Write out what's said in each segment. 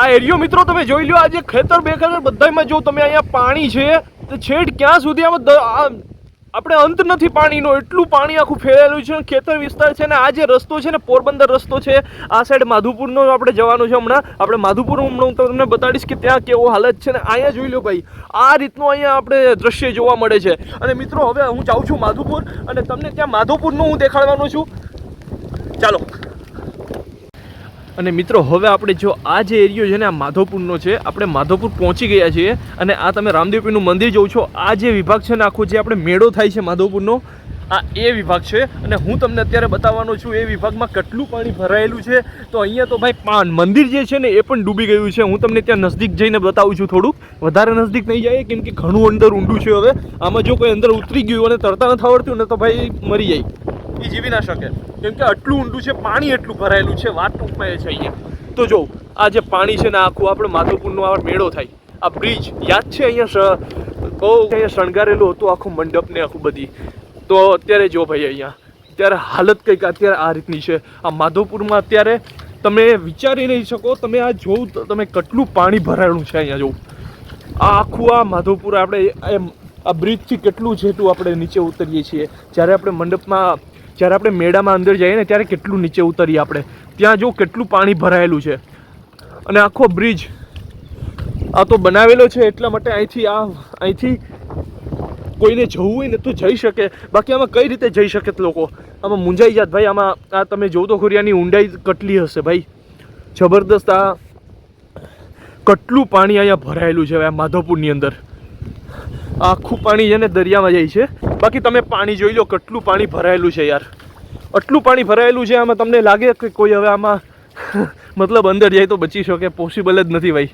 આ એરિયો મિત્રો તમે જોઈ લો આજે ખેતર બેખેતર બધામાં જો તમે અહીંયા પાણી છે, તો છેડ ક્યાં સુધી આમાં આપણે અંત નથી પાણીનો, એટલું પાણી આખું ફેલાયેલું છે ખેતર વિસ્તાર છે ને આ જે રસ્તો છે ને, પોરબંદર રસ્તો છે, આ સાઈડ માધુપુરનો આપણે જવાનું છે હમણાં. આપણે માધુપુર હમણાં હું તમને બતાડીશ કે ત્યાં કેવો હાલત છે ને, અહીંયા જોઈ લો ભાઈ, આ રીતનું અહીંયા આપણે દ્રશ્ય જોવા મળે છે. અને મિત્રો, હવે હું જાઉં છું માધુપુર અને તમને ત્યાં માધુપુરનું હું દેખાડવાનો છું. ચાલો. અને મિત્રો, હવે આપણે જો આ જે એરિયો છે ને, આ માધવપુરનો છે, આપણે માધવપુર પહોંચી ગયા છીએ અને આ તમે રામદેવપીનું મંદિર જોઉં છો. આ જે વિભાગ છે ને, આખો જે આપણે મેળો થાય છે માધવપુરનો, આ એ વિભાગ છે. અને હું તમને અત્યારે બતાવવાનો છું, એ વિભાગમાં કેટલું પાણી ભરાયેલું છે. તો અહીંયા તો ભાઈ પાન મંદિર જે છે ને, એ પણ ડૂબી ગયું છે. હું તમને ત્યાં નજદીક જઈને બતાવું છું થોડુંક. વધારે નજદીક નહીં જાય કેમ કે ઘણું અંદર ઊંડું છે હવે. આમાં જો કોઈ અંદર ઉતરી ગયું અને તરતા નથી આવડતું ને, તો ભાઈ મરી જાય. એ જીવી ના શકે. કેમ કે આટલું ઊંડું છે, પાણી એટલું ભરાયેલું છે, વાત ટૂંકમાં એ છે અહીંયા. તો જો, આ જે પાણી છે ને આખું આપણે માધવપુરનો આ મેળો થાય. આ બ્રિજ, યાદ છે અહીંયા બહુ અહીંયા શણગારેલું હતું આખું મંડપ ને આખું બધી. તો અત્યારે જો ભાઈ અહીંયા, અત્યારે હાલત કંઈક અત્યારે આ રીતની છે. આ માધવપુરમાં અત્યારે તમે વિચારી નહીં શકો, તમે આ જોવું તો તમે કેટલું પાણી ભરાયેલું છે અહીંયા જોવું આ આખું આ માધવપુર આપણે, એમ, આ બ્રિજથી કેટલું જેટલું આપણે નીચે ઉતરીએ છીએ. જ્યારે આપણે મંડપમાં જ્યારે આપણે મેળામાં અંદર જઈએ ને ત્યારે કેટલું નીચે ઉતરીએ આપણે? ત્યાં જો કેટલું પાણી ભરાયેલું છે. અને આખો બ્રિજ આ તો બનાવેલો છે એટલા માટે અહીંથી આ, અહીંથી કોઈને જવું હોય ને તો જઈ શકે. બાકી આમાં કઈ રીતે જઈ શકે લોકો? આમાં મૂંઝાઈ જાત. ભાઈ, આમાં આ તમે જોવો તો ખરી ઊંડાઈ કેટલી હશે ભાઈ? જબરદસ્ત આ કેટલું પાણી અહીંયા ભરાયેલું છે આ માધવપુરની અંદર. આખું પાણી છે ને દરિયામાં જાય છે. બાકી તમે પાણી જોઈ લો કેટલું પાણી ભરાયેલું છે યાર. આટલું પાણી ભરાયેલું છે, આમાં તમને લાગે કે કોઈ હવે આમાં મતલબ અંદર જાય તો બચી શકે? પોસિબલ જ નથી ભાઈ.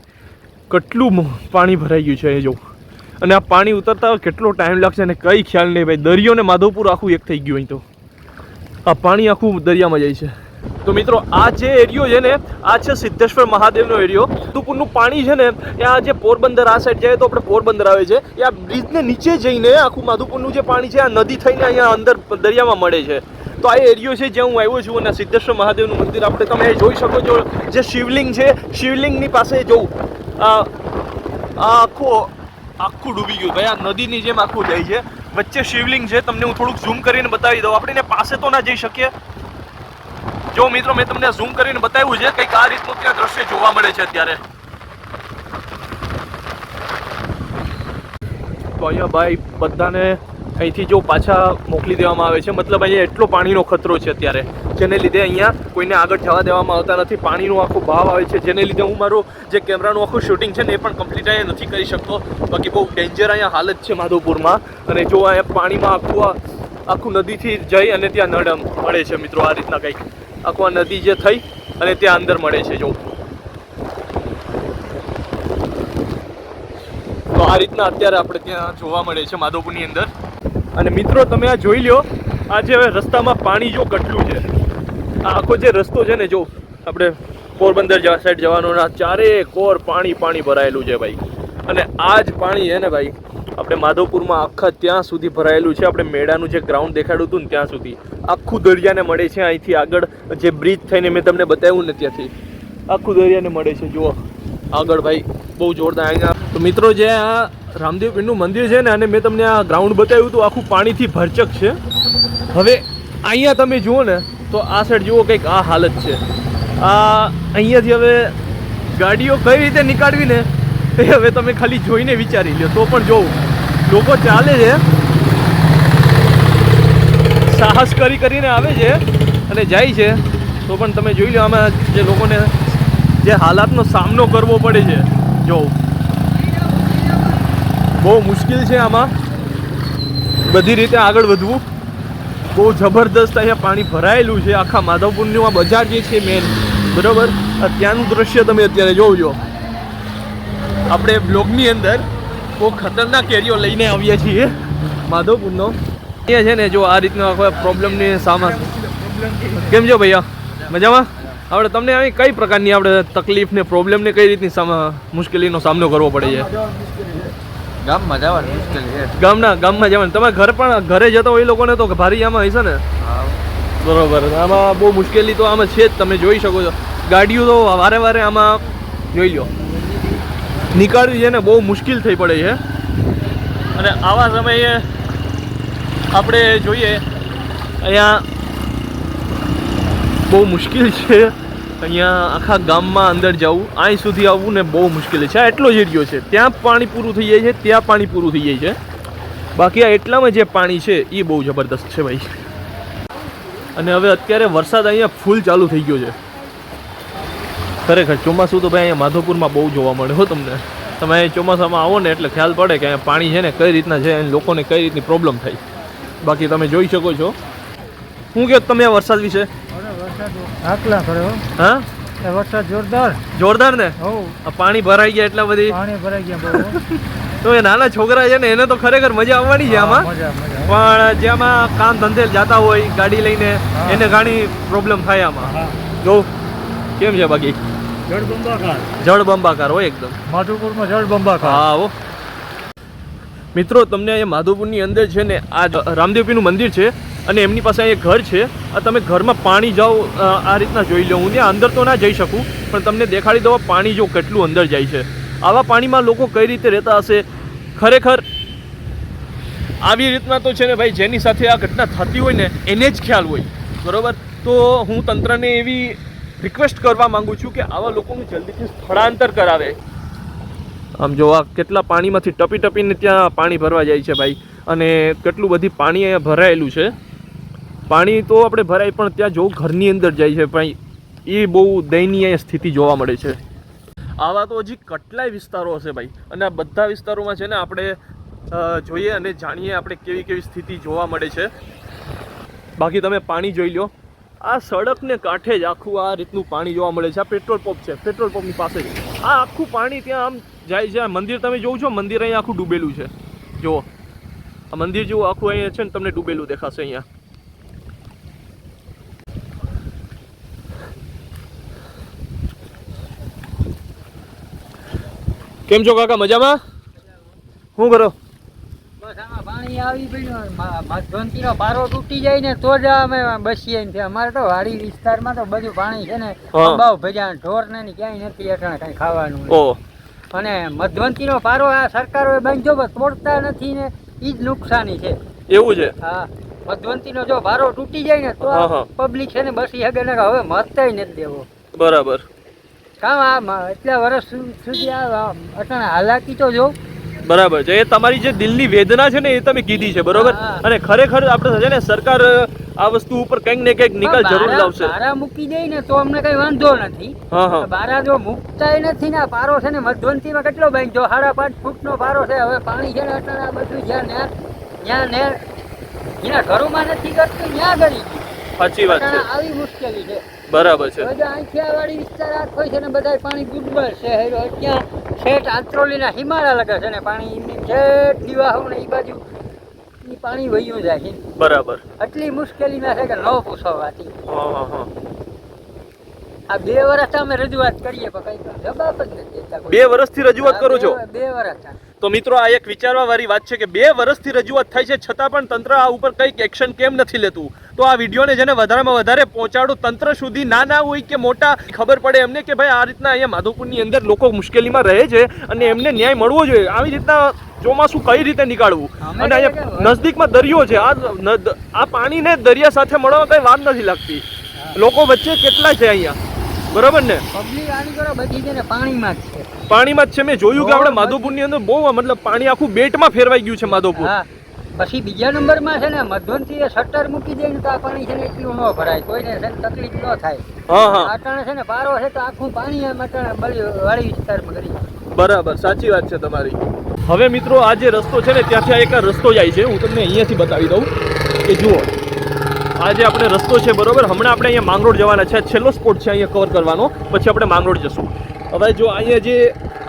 કેટલું પાણી ભરાઈ ગયું છે એ જોવું અને આ પાણી ઉતરતા કેટલો ટાઈમ લાગશે અને કંઈ ખ્યાલ નહીં ભાઈ. દરિયો ને માધવપુર આખું એક થઈ ગયું અહીં તો. આ પાણી આખું દરિયામાં જાય છે. તો મિત્રો, આ જે એરિયો છે ને, આ છે સિદ્ધેશ્વર મહાદેવનો એરિયો. માધવપુરનું પાણી છે ને, એ આ જે પોરબંદર, આ સાઈડ જાય તો આપણે પોરબંદર આવે છે. એ આ બ્રિજને નીચે જઈને આખું માધુપુરનું જે પાણી છે, આ નદી થઈને અહીંયા અંદર દરિયામાં મળે છે. તો આ એરિયો છે જ્યાં હું આવ્યો છું અને સિદ્ધેશ્વર મહાદેવનું મંદિર આપણે તમે જોઈ શકો છો. જે શિવલિંગ છે, શિવલિંગની પાસે જોઉં. આખો, આખું ડૂબી ગયું. ભાઈ, આ નદીની જેમ આખું જાય છે. વચ્ચે શિવલિંગ છે. તમને હું થોડુંક ઝૂમ કરીને બતાવી દઉં. આપણે પાસે તો ના જઈ શકીએ. જો મિત્રો, મેં તમને ઝૂમ કરીને બતાવ્યું છે, કંઈક આ રીતનું ત્યાં દ્રશ્ય જોવા મળે છે અત્યારે. તો અહીંયા ભાઈ બધાને અહીંથી જો પાછા મોકલી દેવામાં આવે છે. મતલબ અહીંયા એટલો પાણીનો ખતરો છે અત્યારે, જેને લીધે અહીંયા કોઈને આગળ જવા દેવામાં આવતા નથી. પાણીનો આખો ભાવ આવે છે. જેને લીધે હું મારું જે કેમેરાનું આખું શૂટિંગ છે ને એ પણ કમ્પ્લીટ અહીંયા નથી કરી શકતો. બાકી બહુ ડેન્જર અહીંયા હાલત છે માધવપુરમાં. અને જો અહીંયા પાણીમાં આખું આખું નદીથી જઈ અને ત્યાં નડમ મળે છે મિત્રો, આ રીતના કંઈક. આખું નદી જે થઈ અને ત્યાં અંદર મળે છે, જો. તો આ રીતના અત્યારે આપણે ત્યાં જોવા મળે છે માધવપુરની અંદર. અને મિત્રો, તમે આ જોઈ લ્યો, આ જે હવે રસ્તામાં પાણી જો કેટલું છે, આ આખો જે રસ્તો છે ને, જો, આપણે પોરબંદર જવા સાઈડ જવાનો ચારે કોર પાણી પાણી ભરાયેલું છે, ભાઈ. અને આ જ પાણી છે ને, ભાઈ આપણે માધવપુરમાં આખા ત્યાં સુધી ભરાયેલું છે. આપણે મેળાનું જે ગ્રાઉન્ડ દેખાડ્યું હતું ને ત્યાં સુધી. આખું દરિયાને મળે છે અહીંથી આગળ. જે બ્રિજ થઈને મેં તમને બતાવ્યું ને ત્યાંથી. આખું દરિયાને મળે છે. જુઓ. આગળ ભાઈ, બહુ જોરદાર. અહીંયા તો મિત્રો જે આ રામદેવ પીરનું મંદિર છે ને, અને મેં તમને આ ગ્રાઉન્ડ બતાવ્યું હતું, આખું પાણીથી ભરચક છે. હવે અહીંયા તમે જુઓ ને, તો આ સાઈડ જુઓ કંઈક આ હાલત છે. આ અહીંયાથી હવે ગાડીઓ કઈ રીતે નીકાળવી ને એ હવે તમે ખાલી જોઈને વિચારી લો તો પણ જોવું લોકો ચાલે છે. સાહસ કરી કરીને આવે છે અને જાય છે. તો પણ તમે જોઈ લો આમાં જે લોકોને જે હાલાતનો સામનો કરવો પડે છે. જોવું બહુ મુશ્કેલ છે આમાં. બધી રીતે આગળ વધવું. બહુ જબરદસ્ત અહીંયા પાણી ભરાયેલું છે. આખા માધવપુરનું આ બજાર જે છે મેન બરાબર? અત્યારનું દ્રશ્ય તમે અત્યારે જોજો આપણે બ્લોગની અંદર બહુ ખતરનાક કેરીઓ લઈને આવીએ છીએ. માધવપુરનો અહીંયા છે ને જો આ રીતનો આખો પ્રોબ્લેમની સામા કેમ છો ભૈયા? મજામાં? આપણે તમને આવી કઈ પ્રકારની આપણે તકલીફ ને પ્રોબ્લેમ ને કઈ રીતની મુશ્કેલીનો સામનો કરવો પડે છે? ગામમાં જવાનું મુશ્કેલ ગામના ગામમાં જવાનું. તમે ઘર પણ ઘરે જતા હોય એ લોકોને તો ભારી આમાં હશે ને? બરોબર. આમાં બહુ મુશ્કેલી તો આમાં છે જ. તમે જોઈ શકો છો. ગાડીઓ તો વારે વારે આમાં જોઈ લો. નીકાળવી છે ને બહુ મુશ્કેલ થઈ પડે છે. અને આવા સમયે આપણે જોઈએ, અહીંયા બહુ મુશ્કેલ છે. અહીંયા આખા ગામમાં અંદર જવું અહીં સુધી આવવું ને બહુ મુશ્કેલ છે. આ એટલો જ એરિયો છે. ત્યાં પાણી પૂરું થઈ જાય છે, ત્યાં પાણી પૂરું થઈ જાય છે. બાકી આ એટલામાં જે પાણી છે એ બહુ જબરદસ્ત છે ભાઈ. અને હવે અત્યારે વરસાદ અહીંયા ફૂલ ચાલુ થઈ ગયો છે. ખરેખર ચોમાસું તો ભાઈ અહીંયા માધવપુરમાં બહુ જોવા મળે હો તમને. તમે ચોમાસામાં આવો ને એટલે ખ્યાલ પડે કે અહીંયા પાણી છે ને કઈ રીતના છે અને લોકોને કઈ રીતની પ્રોબ્લેમ થાય. બાકી તમે જોઈ શકો છો. શું કહો તમે આ વરસાદ વિશે? આકલા કર્યો હા. એ વરસાદ જોરદાર. જોરદાર ને? પાણી ભરાઈ ગયા એટલા બધી? પાણી ભરાઈ ગયા તો એ નાના છોકરા છે ને એને તો ખરેખર મજા આવવાની છે આમાં. પણ જેમાં કામ ધંધે જતા હોય ગાડી લઈને એને ઘણી પ્રોબ્લેમ થાય આમાં. હા. જો કેમ છે બાકી? જળબંબાકાર. જળ બંબાકાર હોય એકદમ. માધુપુરમાં જળબંબાકાર. હા હો. મિત્રો તમને અહીંયા માધવપુરની અંદર છે ને આ રામદેવપીનું મંદિર છે અને એમની પાસે અહીંયા ઘર છે. આ તમે ઘરમાં પાણી જાઓ આ રીતના જોઈ લો. હું ત્યાં અંદર તો ના જઈ શકું પણ તમને દેખાડી દઉં પાણી જો કેટલું અંદર જાય છે. આવા પાણીમાં લોકો કઈ રીતે રહેતા હશે? ખરેખર આવી રીતના તો છે ને ભાઈ જેની સાથે આ ઘટના થતી હોય ને એને જ ખ્યાલ હોય. બરાબર? તો હું તંત્રને એવી રિક્વેસ્ટ કરવા માંગુ છું કે આવા લોકોનું જલ્દીથી સ્થળાંતર કરાવે. આમ જો આ કેટલા પાણીમાંથી ટપી ટપીને ત્યાં પાણી ભરવા જાય છે ભાઈ. અને કેટલું બધી પાણી અહીંયા ભરાયેલું છે. પાણી તો આપણે ભરાય પણ ત્યાં જો ઘરની અંદર જાય છે ભાઈ એ બહુ દયનીય સ્થિતિ જોવા મળે છે. આવા તો હજી કેટલાય વિસ્તારો હશે ભાઈ. અને આ બધા વિસ્તારોમાં છે ને આપણે જોઈએ અને જાણીએ આપણે કેવી કેવી સ્થિતિ જોવા મળે છે. બાકી તમે પાણી જોઈ લો આ સડકને કાંઠે જ આખું આ રીતનું પાણી જોવા મળે છે. આ પેટ્રોલ પંપ છે. પેટ્રોલ પંપની પાસે જ. આ આખું પાણી ત્યાં આમ જાય છે. આ મંદિર તમે જોવો છો? મંદિર અહીંયા આખું ડૂબેલું છે. જુઓ. આ મંદિર જેવું આખું અહીંયા છે ને તમને ડૂબેલું દેખાશે અહીંયા. કેમ છો કાકા? મજામાં? શું કરો? પાણી આવી પડ્યું મધવંતીનો પારો તૂટી જાય ને તો જ અમે બસીએ ને અમારે તો વાડી વિસ્તારમાં તો બધું પાણી છે ને હા. અંબાવ ભર્યા ઢોર ને ક્યાંય નથી અટાણે કઈ ખાવાનું અને મધવંતીનો પારો આ સરકારોએ પણ તોડતા નથી ને ઈ જ નુકસાની છે. એવું છે? હા. મધવંતીનો જો ભારો તૂટી જાય ને તો. પબ્લિક છે ને બસી હગે ને હવે મતય નથી દેવો. બરાબર. કામ આ એટલા વર્ષ સુધી આ અટાણે હાલાકી તો જો બરાબર છે. એ તમારી જે દિલની વેદના છે ને એ તમે કીધી છે બરોબર. અને ખરેખર આપણે છે ને સરકાર આ વસ્તુ ઉપર કંઈક ને કંઈક નિકાલ જરૂર લાવશે. બારા મૂકી દે ને તો અમને કઈ વાંધો નથી. હા હા. બારા જો મૂકતાય નથી ને પારો છે ને મધવંતીમાં કેટલો બાંધ્યો સાડા પાંચ ફૂટનો પારો છે હવે પાણી છે ને અત્યારે આ બધું જ્યાં ને ત્યાં ને એના ઘરોમાં નથી કરતું ત્યાં ગળી સાચી વાત છે. આવી મુશ્કેલી છે. બરાબર છે. બધા આંખિયાવાડી વિસ્તાર આખો છે ને બધા પાણી ગુડબર છે. હેરો ત્યાં છેટ આંત્રોલીના હિમાલય લગે છે ને પાણી એમની છેટ દીવાહુ ને એ બાજુ એ પાણી વહ્યું જાય છે. બરાબર. આટલી મુશ્કેલીમાં છે કે ન પૂછો વાતી હા હા હા. આ બે વર્ષ અમે રજૂઆત કરીએ પણ કઈ જવાબ જ નથી બે વર્ષથી રજૂઆત કરો છો. બે- બે વર્ષ તો મિત્રો આ એક વિચારવા વાળી વાત છે કે બે વર્ષથી રજૂઆત થાય છે છતાં પણ તંત્ર આ ઉપર કંઈક એક્શન કેમ નથી લેતું? તો આ વિડીયોને જેને વધારેમાં વધારે પહોંચાડો તંત્ર સુધી નાના હોય કે મોટા ખબર પડે એમને કે ભાઈ આ રીતના અહીંયા માધવપુરની અંદર લોકો મુશ્કેલીમાં રહે છે અને એમને ન્યાય મળવો જોઈએ. આવી રીતના ચોમાસું કઈ રીતે નીકાળવું? અને અહીંયા નજદીકમાં દરિયો છે. આ આ પાણીને દરિયા સાથે મળવામાં કંઈ વાત નથી લાગતી. લોકો વચ્ચે કેટલા છે અહીંયા? બરોબર ને? ને પાણીમાં જ છે. મેં જોયું કે આપણે માધવપુરની અંદર બહુ મતલબ પાણી આખું બેટમાં ફેરવાઈ ગયું છે માધવપુર. પછી બીજા નંબરમાં છે ને મધવંતીએ શટર મૂકી દે ને તો આ પાણી છે ને એટલું ન ભરાય. કોઈને છે ને તકલીફ ન થાય. હા હા. અટાણે છે ને પારો છે તો આખું પાણી આમ અટાણે બળી વાળી વિસ્તારમાં કરી બરાબર સાચી વાત છે તમારી. હવે મિત્રો આ જે રસ્તો છે ને ત્યાંથી આ એક રસ્તો જાય છે. હું તમને અહીંયાથી બતાવી દઉં કે જુઓ. આ જે આપણે રસ્તો છે બરોબર? હમણાં આપણે અહીંયા માંગરોળ જવાના છે. છેલ્લો સ્પોટ છે અહીંયા કવર કરવાનો. પછી આપણે માંગરોળ જશું. હવે જો અહીંયા જે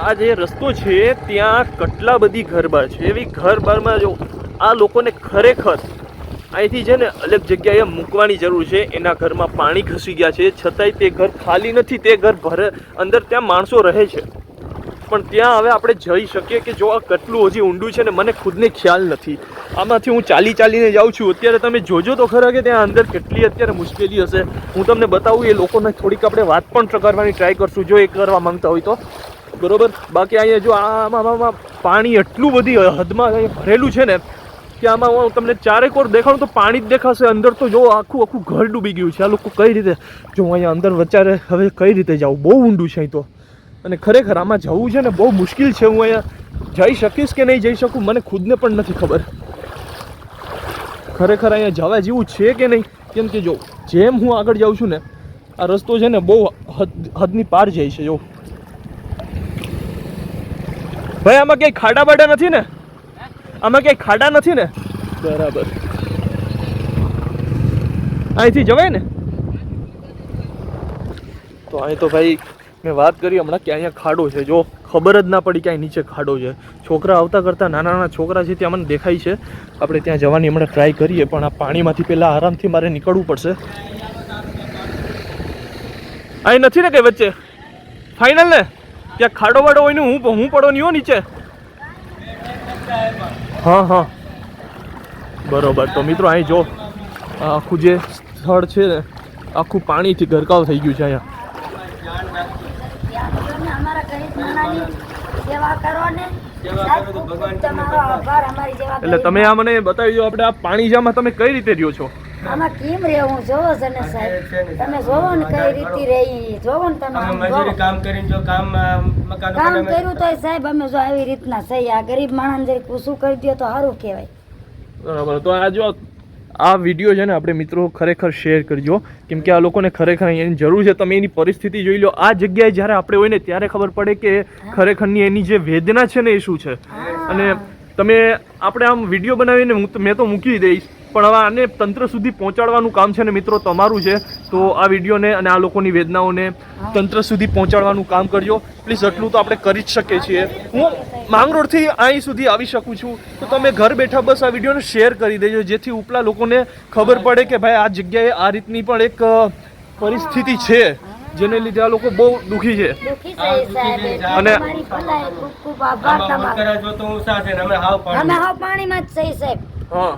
આ જે રસ્તો છે ત્યાં કેટલા બધી ઘરબાર છે? એવી ઘરબારમાં જો આ લોકોને ખરેખર અહીંથી છે ને અલગ જગ્યાએ મૂકવાની જરૂર છે. એના ઘરમાં પાણી ઘસી ગયા છે. છતાંય તે ઘર ખાલી નથી. તે ઘર ભરે અંદર ત્યાં માણસો રહે છે. પણ ત્યાં હવે આપણે જઈ શકીએ કે જો આ કેટલું હજી ઊંડું છે ને મને ખુદને ખ્યાલ નથી. આમાંથી હું ચાલી ચાલીને જાઉં છું. અત્યારે તમે જોજો તો ખરા કે ત્યાં અંદર કેટલી અત્યારે મુશ્કેલી હશે. હું તમને બતાવું, એ લોકોને થોડીક આપણે વાત પણ કરવાની ટ્રાય કરશું. જો એ કરવા માંગતા હોય તો. બરોબર? બાકી અહીંયા જો આમાં પાણી એટલું બધી હદમાં ભરેલું છે ને કે આમાં હું તમને ચારેક ઓર દેખાડું તો પાણી જ દેખાશે. અંદર તો જો આખું આખું ઘર ડૂબી ગયું છે. આ લોકો કઈ રીતે જો હું અહીંયા અંદર વચારે હવે કઈ રીતે જાઉં? બહુ ઊંડું છે અહીં તો. અને ખરેખર આમાં જવું છે ને બહુ મુશ્કેલ છે. હું અહીંયા જઈ શકીશ કે નહીં જઈ શકું? મને ખુદને પણ નથી ખબર. ખરેખર અહીંયા જવા જેવું છે કે નહીં? કેમ કે જો, જેમ હું આગળ જાઉં છું ને, આ રસ્તો છે ને બહુ હદ, હદની પાર જાય છે, જો. ભાઈ, આમાં ક્યાંય ખાડા બાડા નથી ને? આમાં ક્યાંય ખાડા નથી ને? બરાબર. અહીંથી જવાય ને? તો અહીં તો ભાઈ મેં વાત કરી હમણાં કે અહીંયા ખાડો છે? જો ખબર જ ના પડી કે અહીં નીચે ખાડો છે. છોકરા આવતા કરતાં નાના નાના છોકરા છે ત્યાં મને દેખાય છે. આપણે ત્યાં જવાની હમણાં ટ્રાય કરીએ પણ આ પાણીમાંથી પહેલાં આરામથી મારે નીકળવું પડશે. અહીં નથી ને કંઈ વચ્ચે? ફાઇનલ ને? ત્યાં ખાડો વાડો હોય ને હું હું પડો નહીં હો નીચે. હા હા. બરોબર. તો મિત્રો, અહીં જો આખું જે સ્થળ છે ને, આખું પાણીથી ગરકાવ થઈ ગયું છે અહીંયા. એટલે તમે આ મને બતાવી દો, આપણે આ પાણી જામાં તમે કઈ રીતે રહ્યો છો? આમાં કેમ રહેવું જોવો છે ને સાહેબ? તમે જોવો ને કઈ રીતે રહી જોવો ને તમે મજૂરી કામ કરીને જો કામ મકાન કામ કર્યું તો સાહેબ અમે જો આવી રીતના સહી આ ગરીબ માણસ જરી કુસું કરી દો તો સારું કહેવાય. બરાબર. તો આ જો આ વીડિયો છે ને આપણે મિત્રો ખરેખર શેર કરજો. કેમ કે આ લોકોને ખરેખર એની જરૂર છે. તમે એની પરિસ્થિતિ જોઈ લો. આ જગ્યાએ જ્યારે આપણે હોય ને ત્યારે ખબર પડે કે ખરેખરની એની જે વેદના છે ને એ શું છે. અને તમે આપણે આમ વીડિયો બનાવીને મેં તો મૂકી દઈશ. પણ હવે આને તંત્ર સુધી પહોંચાડવાનું કામ છે ને મિત્રો તમારું છે. તો આ વિડીયોને અને આ લોકોની વેદનાઓને તંત્ર સુધી પહોંચાડવાનું કામ કરજો. પ્લીઝ એટલું તો આપણે કરી જ શકીએ છીએ. હું માંગરોળથી અહીં સુધી આવી શકું છું. તો તમે ઘર બેઠા બસ આ વિડીયોને શેર કરી દેજો જેથી ઉપલા લોકોને ખબર પડે કે ભાઈ આ જગ્યાએ આ રીતની પણ એક પરિસ્થિતિ છે જેને લીધે આ લોકો બહુ દુઃખી છે. અને- તમારી ભલાઈ ખૂબ ખૂબ આભાર તમારો. જો તો હું સાથે ને અમે હાવ પાણીમાં જ સહી સાહેબ. હા.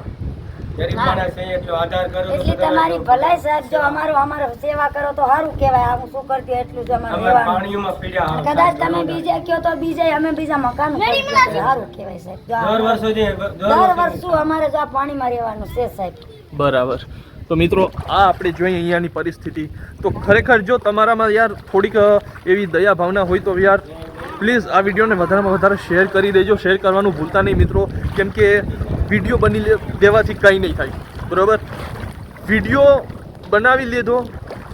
એટલો તમારી ભલાઈ સાહેબ જો અમારો અમારે સેવા કરો તો સારું કહેવાય. આ હું શું કરતી એટલું જ અમારે રહેવાનું. પાણીમાં પીડ્યા હાવ. કદાચ તમે બીજે કયો તો બીજે અમે બીજા મકાન સારું કહેવાય સાહેબ. દર વર્ષ શું અમારે જો આ પાણીમાં રહેવાનું છે સાહેબ? બરાબર. તો મિત્રો આ આપણે જોઈએ અહીંયાની પરિસ્થિતિ. તો ખરેખર જો તમારામાં યાર થોડીક એવી દયા ભાવના હોય તો યાર પ્લીઝ આ વિડીયોને વધારેમાં વધારે શેર કરી દેજો. શેર કરવાનું ભૂલતા નહીં મિત્રો. કેમ કે વીડિયો બની દેવાથી કંઈ નહીં થાય. બરાબર? વીડિયો બનાવી લીધો,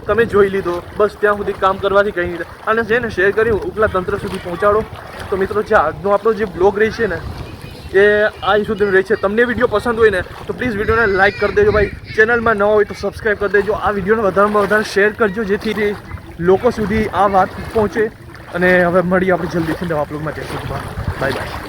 તમે જોઈ લીધો. બસ ત્યાં સુધી કામ કરવાથી કંઈ નહીં થાય. અને છે ને શેર કરી ઉપલા તંત્ર સુધી પહોંચાડો. તો મિત્રો, જે આજનો આપણો જે બ્લોગ રહી છે ને, એ આ સુધી રહે છે. તમને વીડિયો પસંદ હોય ને, તો પ્લીઝ વિડીયોને લાઇક કરી દેજો ભાઈ. ચેનલમાં નવા હોય તો સબસ્ક્રાઈબ કરી દેજો. આ વિડીયોને વધારેમાં વધારે શેર કરજો, જેથી લોકો સુધી આ વાત પહોંચે. અને હવે મળીએ આપણે જલ્દીથી નવા બ્લોગમાં જઈશું બાય બાય